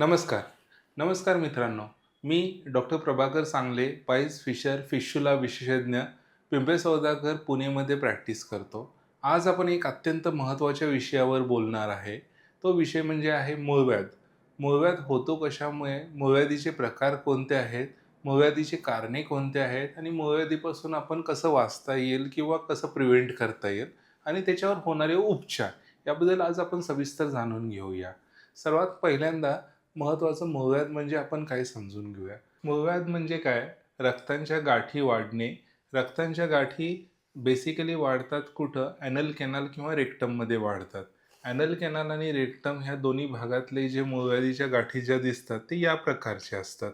नमस्कार. नमस्कार मित्रांनो. मी डॉक्टर प्रभाकर सांगले पाईस फिशर फिशुला विशेषज्ञ पिंपळे सौदागर पुणेमध्ये प्रॅक्टिस करतो. आज आपण एक अत्यंत महत्त्वाच्या विषयावर बोलणार आहे. तो विषय म्हणजे आहे मूळव्याध. मूळव्याध होतो कशामुळे? मूळव्याधीचे प्रकार कोणते आहेत? मूळव्याधीचे कारणे कोणते आहेत? आणि मूळव्याधीपासून आपण कसं वाचता येईल किंवा कसं प्रिव्हेंट करता येईल? आणि त्याच्यावर होणारे उपचार याबद्दल आज आपण सविस्तर जाणून घेऊया. सर्वात पहिल्यांदा महत्त्वाचं मूळव्याध म्हणजे आपण काय समजून घेऊया? मूळव्याध म्हणजे काय? रक्तांच्या गाठी वाढणे. रक्तांच्या गाठी बेसिकली वाढतात कुठं? ॲनल कॅनल किंवा रेक्टममध्ये वाढतात. ॲनल कॅनल आणि रेक्टम ह्या दोन्ही भागातले जे मूळव्याधीच्या गाठी ज्या दिसतात ते या प्रकारचे असतात.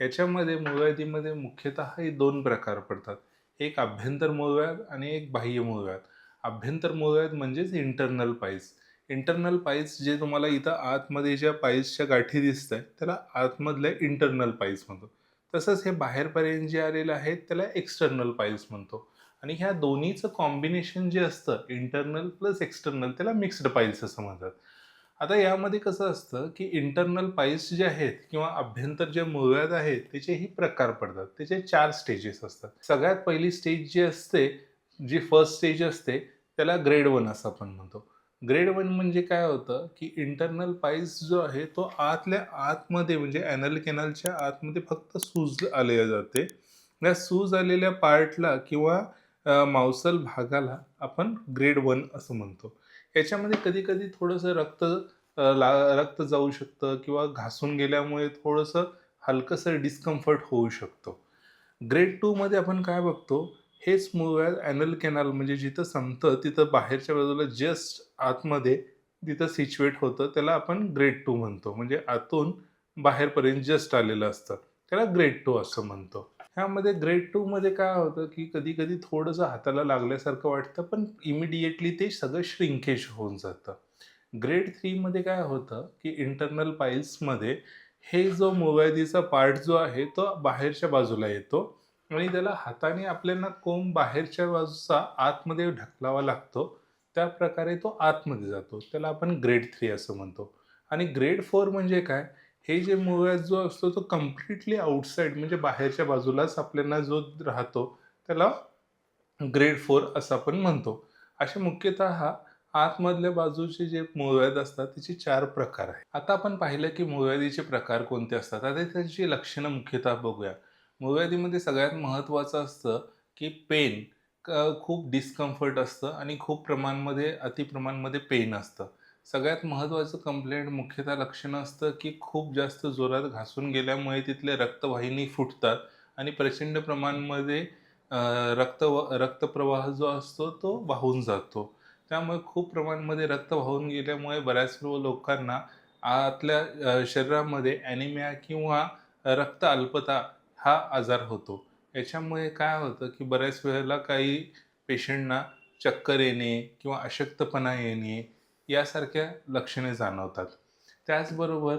याच्यामध्ये मूळव्याधीमध्ये मुख्यतः हे दोन प्रकार पडतात. एक आभ्यंतर मूळव्याध आणि एक बाह्य मूळव्याध आभ्यंतर मूळव्याध म्हणजेच इंटरनल पाईज इंटरनल पाईल्स जे तुम्हाला इथं आतमध्ये ज्या पाईल्सच्या गाठी दिसत आहेत त्याला आतमधल्या इंटरनल पाईल्स म्हणतो. तसंच हे बाहेरपर्यंत जे आलेलं आहे त्याला एक्सटर्नल पाईल्स म्हणतो. आणि ह्या दोन्हीचं कॉम्बिनेशन जे असतं इंटरनल प्लस एक्सटर्नल त्याला मिक्स्ड पाईल्स असं म्हणतात. आता यामध्ये कसं असतं की इंटरनल पाईल्स जे आहेत किंवा अभ्यंतर जे मुळव्यात आहेत त्याचेही प्रकार पडतात. त्याचे चार स्टेजेस असतात. सगळ्यात पहिली स्टेज जी असते जी फर्स्ट स्टेज असते त्याला ग्रेड वन असं आपण म्हणतो. ग्रेड वन म्हणजे काय होतं की इंटरनल पाईल्स जो आहे तो आतल्या आतमध्ये म्हणजे ॲनल कॅनलच्या आतमध्ये फक्त सूज आले जाते. या सूज आलेल्या पार्टला किंवा मांसल भागाला आपण ग्रेड वन असं म्हणतो. याच्यामध्ये कधी कधी थोडंसं रक्त ला रक्त जाऊ शकतं किंवा घासून गेल्यामुळे थोडंसं हलकंसं डिस्कम्फर्ट होऊ शकतो. ग्रेड टूमध्ये आपण काय बघतो हेच मूळव्याध ॲनल कॅनल म्हणजे जिथं संपतं तिथं बाहेरच्या बाजूला जस्ट आतमध्ये तिथं सिच्युएट होतं त्याला आपण ग्रेड टू म्हणतो. म्हणजे आतून बाहेरपर्यंत जस्ट आलेलं असतं. त्याला ग्रेड टू असं म्हणतो. ह्यामध्ये ग्रेड टूमध्ये काय होतं की कधी कधी थोडंसं हाताला लागल्यासारखं वाटतं पण इमिडिएटली ते सगळं श्रिंकेज होऊन जातं. ग्रेड थ्रीमध्ये काय होतं की इंटरनल पाईल्समध्ये हे जो मोबायदीचा पार्ट जो आहे तो बाहेरच्या बाजूला येतो. आणि त्याला हाताने आपल्याला कोंब बाहेरच्या बाजूचा आतमध्ये ढकलावा लागतो. त्या प्रकारे तो आतमध्ये जातो. त्याला आपण ग्रेड थ्री असं म्हणतो. आणि ग्रेड फोर म्हणजे काय? हे जे मुळात जो असतो तो कम्प्लिटली आउटसाईड म्हणजे बाहेरच्या बाजूलाच आपल्याला जो राहतो त्याला ग्रेड फोर असं आपण म्हणतो. असे मुख्यतः आतमधल्या बाजूचे जे मूळव्याध असतात त्याचे चार प्रकार आहेत. आता आपण पाहिलं की मूळव्याधीचे प्रकार कोणते असतात? आता त्याची लक्षणं मुख्यतः बघूया. मुळव्याधीमध्ये सगळ्यात महत्त्वाचं असतं की पेन खूप डिस्कम्फर्ट असतं आणि खूप प्रमाणमध्ये अतिप्रमाणमध्ये पेन असतं. सगळ्यात महत्त्वाचं कंप्लेंट मुख्यतः लक्षणं असतं की खूप जास्त जोरात घासून गेल्यामुळे तिथले रक्तवाहिनी फुटतात आणि प्रचंड प्रमाणामध्ये रक्त रक्तप्रवाह जो असतो तो वाहून जातो. त्यामुळे खूप प्रमाणामध्ये रक्त वाहून गेल्यामुळे बऱ्याच लोकांना आतल्या शरीरामध्ये ॲनिमिया किंवा रक्त अल्पता हा आजार होतो. याच्यामुळे काय होतं की बऱ्याच वेळेला काही पेशंटना चक्कर येणे किंवा अशक्तपणा येणे यासारख्या लक्षणे जाणवतात. त्याचबरोबर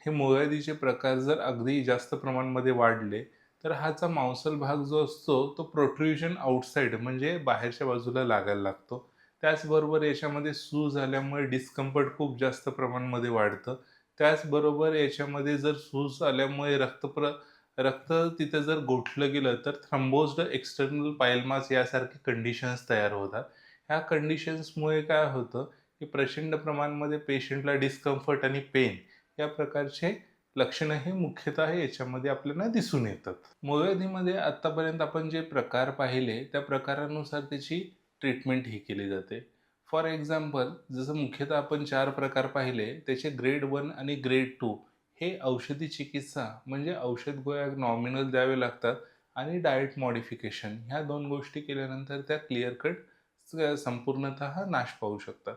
हे मोयादीचे प्रकार जर अगदी जास्त प्रमाणामध्ये वाढले तर हाचा मांसल भाग जो असतो तो प्रोट्रुजन आउटसाईड म्हणजे बाहेरच्या बाजूला लागायला लागतो. त्याचबरोबर याच्यामध्ये सूज झाल्यामुळे डिस्कम्फर्ट खूप जास्त प्रमाणामध्ये वाढतं. त्याचबरोबर याच्यामध्ये जर सूज आल्यामुळे रक्तप्र रक्त तिथे जर गोठलं गेलं तर थ्रम्बोज्ड एक्सटर्नल पायलमास यासारखे कंडिशन्स तयार होतात. ह्या कंडिशन्समुळे काय होतं की प्रचंड प्रमाणामध्ये पेशंटला डिस्कम्फर्ट आणि पेन या प्रकारचे लक्षणं हे मुख्यतः याच्यामध्ये आपल्याला दिसून येतात. मूळव्याधीमध्ये आत्तापर्यंत आपण जे प्रकार पाहिले त्या प्रकारानुसार त्याची ट्रीटमेंट ही केली जाते. फॉर एक्झाम्पल जसं मुख्यतः आपण चार प्रकार पाहिले त्याचे ग्रेड वन आणि ग्रेड टू हे औषधी चिकित्सा म्हणजे औषध गोळ्या नॉमिनल द्यावे लागतात आणि डाएट मॉडिफिकेशन ह्या दोन गोष्टी केल्यानंतर त्या क्लिअर कट संपूर्णतः नाश पाहू शकतात.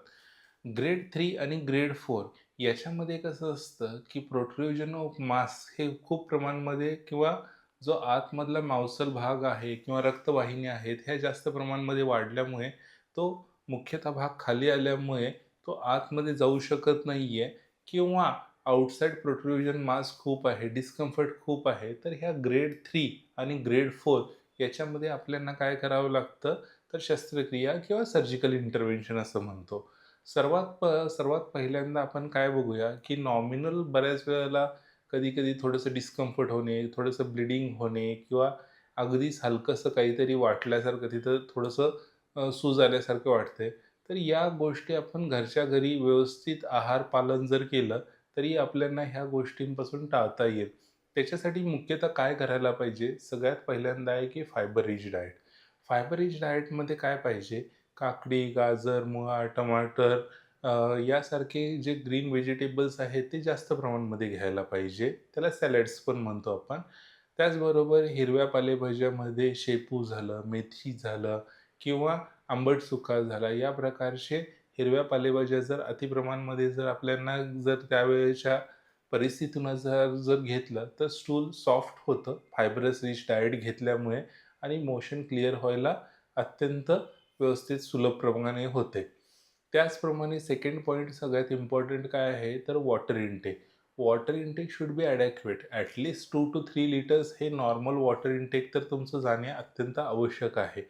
ग्रेड थ्री आणि ग्रेड फोर याच्यामध्ये कसं असतं की प्रोट्रिओजन ऑफ मास हे खूप प्रमाणामध्ये किंवा जो आतमधला मांसल भाग आहे किंवा रक्तवाहिनी आहेत ह्या जास्त प्रमाणामध्ये वाढल्यामुळे तो मुख्यतः भाग खाली आल्यामुळे तो आतमध्ये जाऊ शकत नाही आहे किंवा आउटसाईड प्रोट्रुजन मास खूप आहे डिस्कम्फर्ट खूप आहे तर ह्या ग्रेड थ्री आणि ग्रेड फोर याच्यामध्ये आपल्याला काय करावं लागतं? तर शस्त्रक्रिया किंवा सर्जिकल इंटरव्हेन्शन असं म्हणतो. सर्वात प सर्वात पहिल्यांदा आपण काय बघूया, की नॉमिनल बऱ्याच वेळेला कधी-कधी थोडंसं डिस्कम्फर्ट होणे, थोडंसं ब्लीडिंग होणे किंवा अगदीच हलकंसं काहीतरी वाटल्यासारखं तिथं थोडंसं सूज आल्यासारखं वाटते तर या गोष्टी आपण घरच्या घरी व्यवस्थित आहार पालन जर केलं, तरी आपल्याला ह्या गोष्टींपासून टाळता येईल. त्याच्यासाठी मुख्यतः काय करायला पाहिजे? सगळ्यात पहिल्यांदा आहे, की fibre rich diet. Fibre rich डाएटमध्ये काय पाहिजे? काकडी, गाजर, मुळा, टमाटर यासारखे जे ग्रीन व्हेजिटेबल्स आहेत ते जास्त प्रमाणामध्ये घ्यायला पाहिजे. त्याला सॅलड्स पण म्हणतो आपण. त्याचबरोबर हिरव्या पालेभाज्यामध्ये शेपू झालं, मेथी झालं किंवा आंबट सुका झाला, या प्रकारचे हिरव्या पालेभाज्या जर अतिप्रमाणमध्ये जर आपल्याला जर त्यावेळेच्या परिस्थितीनं जर जर घेतलं, तर स्टूल सॉफ्ट होतं फायबरस रिच डाएट घेतल्यामुळे आणि मोशन क्लिअर व्हायला अत्यंत व्यवस्थित सुलभ प्रमाणे होते. त्याचप्रमाणे सेकंड पॉईंट सगळ्यात इम्पॉर्टंट काय आहे, तर water intake. Water intake should be adequate at least two two three litres हे नॉर्मल वॉटर इनटेक तर तुमचं जाणे अत्यंत आवश्यक आहे.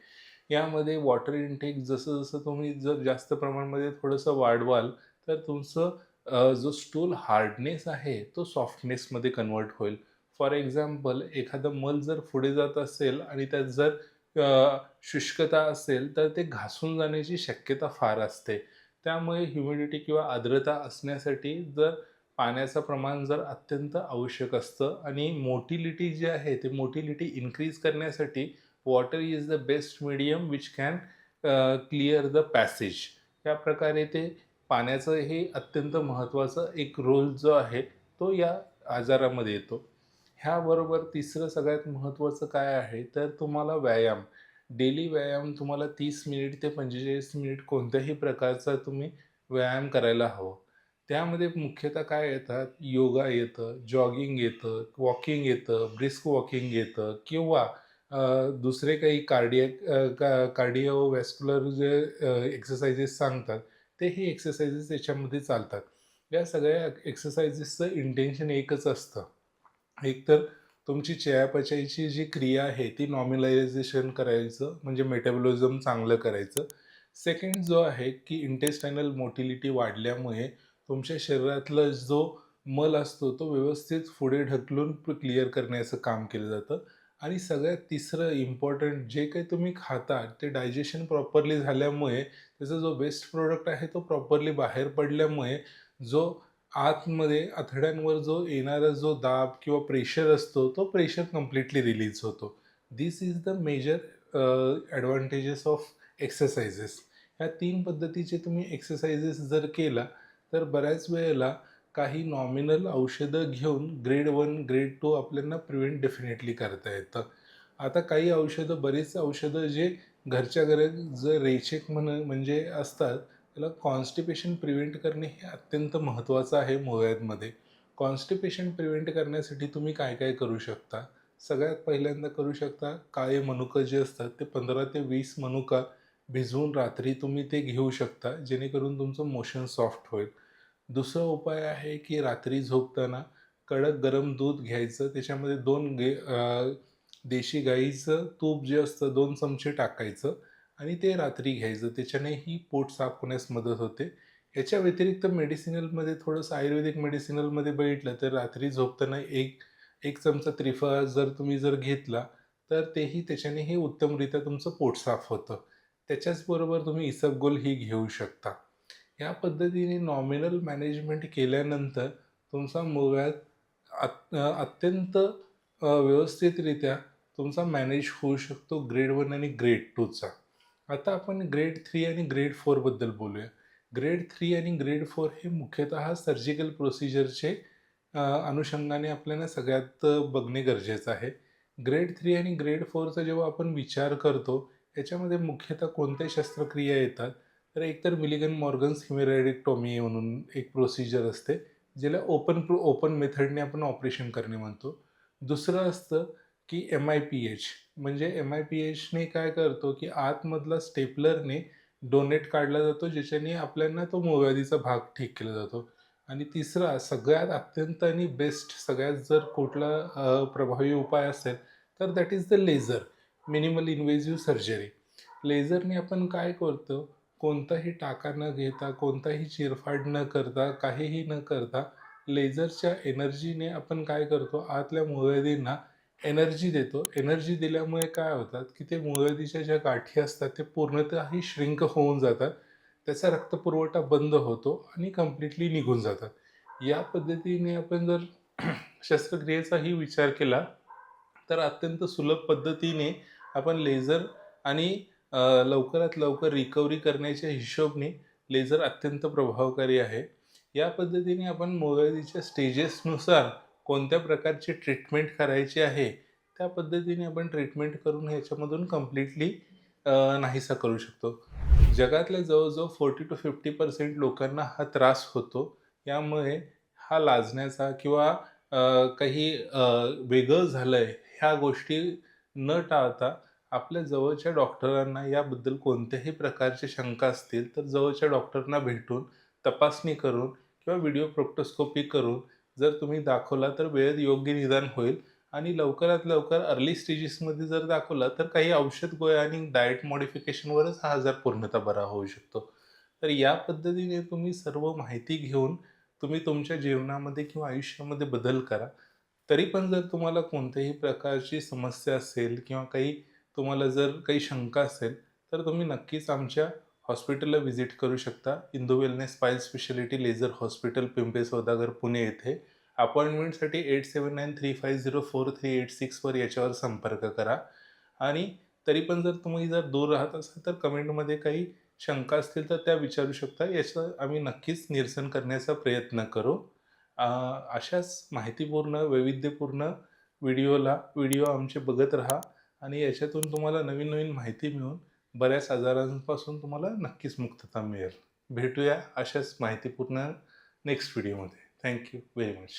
यामध्ये वॉटर इनटेक जसं-जसं तुम्ही जर जास्त प्रमाणामध्ये थोडंसं वाढवाल, तर तुमचं जो स्टूल हार्डनेस आहे, तो सॉफ्टनेसमध्ये कन्व्हर्ट होईल. फॉर एक्झाम्पल एखादं मल जर पुढे जात असेल आणि त्यात जर शुष्कता असेल, तर ते घासून जाण्याची शक्यता फार असते. त्यामुळे ह्युमिडिटी किंवा आर्द्रता असण्यासाठी जर पाण्याचं प्रमाण जर अत्यंत आवश्यक असतं आणि मोटिलिटी जी आहे, ते मोटिलिटी इन्क्रीज करण्यासाठी water is the best medium which can clear the passage. या प्रकारे ते पाण्याचं हे अत्यंत महत्त्वाचं एक रोल जो आहे, तो या आजारामध्ये येतो. ह्याबरोबर तिसरं सगळ्यात महत्त्वाचं काय आहे, तर तुम्हाला व्यायाम. डेली व्यायाम तुम्हाला तीस मिनिट ते 45 मिनिट कोणत्याही प्रकारचा तुम्ही व्यायाम करायला हवं. त्यामध्ये मुख्यतः काय येतात, योगा येतं, जॉगिंग येतं, वॉकिंग येतं, ब्रिस्क वॉकिंग येतं किंवा दुसरे काही कार्डियक कार्डिओ का जे एक्सरसाइजेस सांगतात, ते हे एक्सरसाइजेस त्याच्यामध्ये चालतात. या सगळ्या एक्सरसाइजेसचं इंटेन्शन एकच असतं. एकतर तुमची चयापचयची जी क्रिया आहे, ती नॉर्मलायझेशन करायचं, म्हणजे मेटाबॉलिझम चांगलं करायचं. सेकंड जो आहे, की इंटेस्टायनल मोटिलिटी वाढल्यामुळे तुमच्या शरीरातला जो मल असतो, तो व्यवस्थित पुढे ढकलून क्लिअर करण्याचं काम केलं जातं. आणि सगळ्यात तिसरं इम्पॉर्टंट जे काही तुम्ही खाता, ते डायजेशन प्रॉपरली झाल्यामुळे त्याचा जो वेस्ट प्रोडक्ट आहे, तो प्रॉपरली बाहेर पडल्यामुळे जो आतमध्ये आतड्यांवर जो येणारा जो दाब किंवा प्रेशर असतो, तो प्रेशर कम्प्लिटली रिलीज होतो. This is the major advantages of exercises. ह्या तीन पद्धतीचे तुम्ही एक्सरसाइजेस जर केला, तर बऱ्याच वेळेला काही नॉमिनल औषधं घेऊन ग्रेड वन ग्रेड टू आपल्याला प्रिव्हेंट डेफिनेटली करता येतं. आता काही औषधं, बरीच औषधं जे घरच्या घरात जर रेचेक म्हण म्हणजे असतात, त्याला कॉन्स्टिपेशन प्रिव्हेंट करणे हे अत्यंत महत्त्वाचं आहे मुळव्याधमध्ये. कॉन्स्टिपेशन प्रिव्हेंट करण्यासाठी तुम्ही काय-काय करू शकता? सगळ्यात पहिल्यांदा करू शकता, काळे मनुका जे असतात, ते 15 ते वीस मनुका भिजवून रात्री तुम्ही ते घेऊ शकता, जेणेकरून तुमचं मोशन सॉफ्ट होईल. दुसरा उपाय आहे, की रात्री झोपताना कडक गरम दूध घ्यायचं, त्याच्यामध्ये दोन गे देशी गाईचं तूप जे असतं दोन चमचे टाकायचं आणि ते रात्री घ्यायचं. त्याच्यानेही पोट साफ होण्यास मदत होते. याच्या व्यतिरिक्त मेडिसिनलमध्ये थोडंसं आयुर्वेदिक मेडिसिनलमध्ये बघितलं, तर रात्री झोपताना 1 1 चमचा त्रिफळा जर तुम्ही जर घेतला, तर तेही त्याच्यानेही उत्तमरित्या तुमचं पोट साफ होतं. त्याच्याचबरोबर तुम्ही इसबगोल ही घेऊ शकता. या पद्धतीने नॉमिनल मॅनेजमेंट केल्यानंतर तुमचा मुळव्याध अत अत्यंत व्यवस्थितरित्या तुमचा मॅनेज होऊ शकतो ग्रेड वन आणि ग्रेड टूचा आता आपण ग्रेड थ्री आणि ग्रेड फोरबद्दल बोलूया. ग्रेड थ्री आणि ग्रेड फोर हे मुख्यतः सर्जिकल प्रोसिजरचे अनुषंगाने आपल्याला सगळ्यात बघणे गरजेचं आहे. ग्रेड थ्री आणि ग्रेड फोरचा जेव्हा आपण विचार करतो, याच्यामध्ये मुख्यतः कोणत्या शस्त्रक्रिया येतात, तर एकतर मिलिगन-मॉर्गन्स हेमिरेक्टोमी म्हणून एक प्रोसिजर असते, ज्याला ओपन प्रो ओपन मेथडने आपण ऑपरेशन करणे म्हणतो. दुसरं असतं, की एम-आय-पी-एच म्हणजे एम-आय-पी-एचने काय करतो, की आतमधला स्टेपलरने डोनेट काढला जातो, ज्याच्याने आपल्याला तो मोव्यादीचा भाग ठीक केला जातो. आणि तिसरा सगळ्यात अत्यंत आणि बेस्ट सगळ्यात जर कुठला प्रभावी उपाय असेल, तर that is the laser, minimal invasive surgery. लेझरने आपण काय करतो, कोणताही टाका न घेता कोणताही चिरफाड न करता काहीही न करता लेझरच्या एनर्जीने आपण काय करतो? आतल्या मूळव्याधींना एनर्जी देतो. एनर्जी दिल्यामुळे काय होतात की ते मूळव्याधीच्या ज्या गाठी असतात ते पूर्णतः श्रिंक होऊन जातात. त्याचा रक्तपुरवठा बंद होतो आणि कम्प्लिटली निघून जातात. या पद्धतीने आपण जर शस्त्रक्रियेचाही विचार केला तर अत्यंत सुलभ पद्धतीने आपण लेझर आणि लवकरात लवकर रिकव्हरी करण्याच्या हिशोबने लेझर अत्यंत प्रभावकारी आहे. या पद्धतीने आपण मोबाईलच्या स्टेजेसनुसार कोणत्या प्रकारची ट्रीटमेंट करायची आहे त्या पद्धतीने आपण ट्रीटमेंट करून ह्याच्यामधून कम्प्लिटली नाहीसा करू शकतो. जगातल्या जवळजवळ फोर्टी टू फिफ्टी पर्सेंट लोकांना हा त्रास होतो. यामुळे हा लाजण्याचा किंवा काही वेगळं झालं आहे ह्या गोष्टी न टाळता आपल्या जवळच्या डॉक्टरांना याबद्दल कोणत्याही प्रकारची शंका असतील तर जवळच्या डॉक्टरना भेटून तपासणी करून किंवा व्हिडिओ प्रोक्टोस्कोपी करून जर तुम्ही दाखवला तर वेळेत योग्य निदान होईल. आणि लवकरात लवकर अर्ली स्टेजेसमध्ये जर दाखवला तर काही औषध गोळ्या आणि डाएट मॉडिफिकेशनवरच हा आजार पूर्णतः बरा होऊ शकतो. तर या पद्धतीने तुम्ही सर्व माहिती घेऊन तुम्ही तुमच्या जीवनामध्ये किंवा आयुष्यामध्ये बदल करा. तरी पण जर तुम्हाला कोणत्याही प्रकारची समस्या असेल किंवा काही तुम्हाला जर काही शंका असेल तर तुम्ही नक्कीच आमच्या हॉस्पिटलला व्हिजिट करू शकता. Indu wellness pile speciality laser hospital Pimple Saudagar Pune येथे. अपॉइंटमेंटसाठी eight seven nine three five zero four three eight सिक्सवर याच्यावर संपर्क करा. आणि तरी पण जर तुम्ही जर दूर राहत असाल तर कमेंटमध्ये काही शंका असतील तर त्या विचारू शकता. याचं आम्ही नक्कीच निरसन करण्याचा प्रयत्न करू. अशाच माहितीपूर्ण वैविध्यपूर्ण व्हिडिओला व्हिडिओ आमचे बघत राहा. आणि याच्यातून तुम्हाला नवीन नवीन माहिती मिळून बऱ्याच आजारांपासून तुम्हाला नक्कीच मुक्तता मिळेल. भेटूया अशाच माहितीपूर्ण नेक्स्ट व्हिडिओमध्ये थँक्यू व्हेरी मच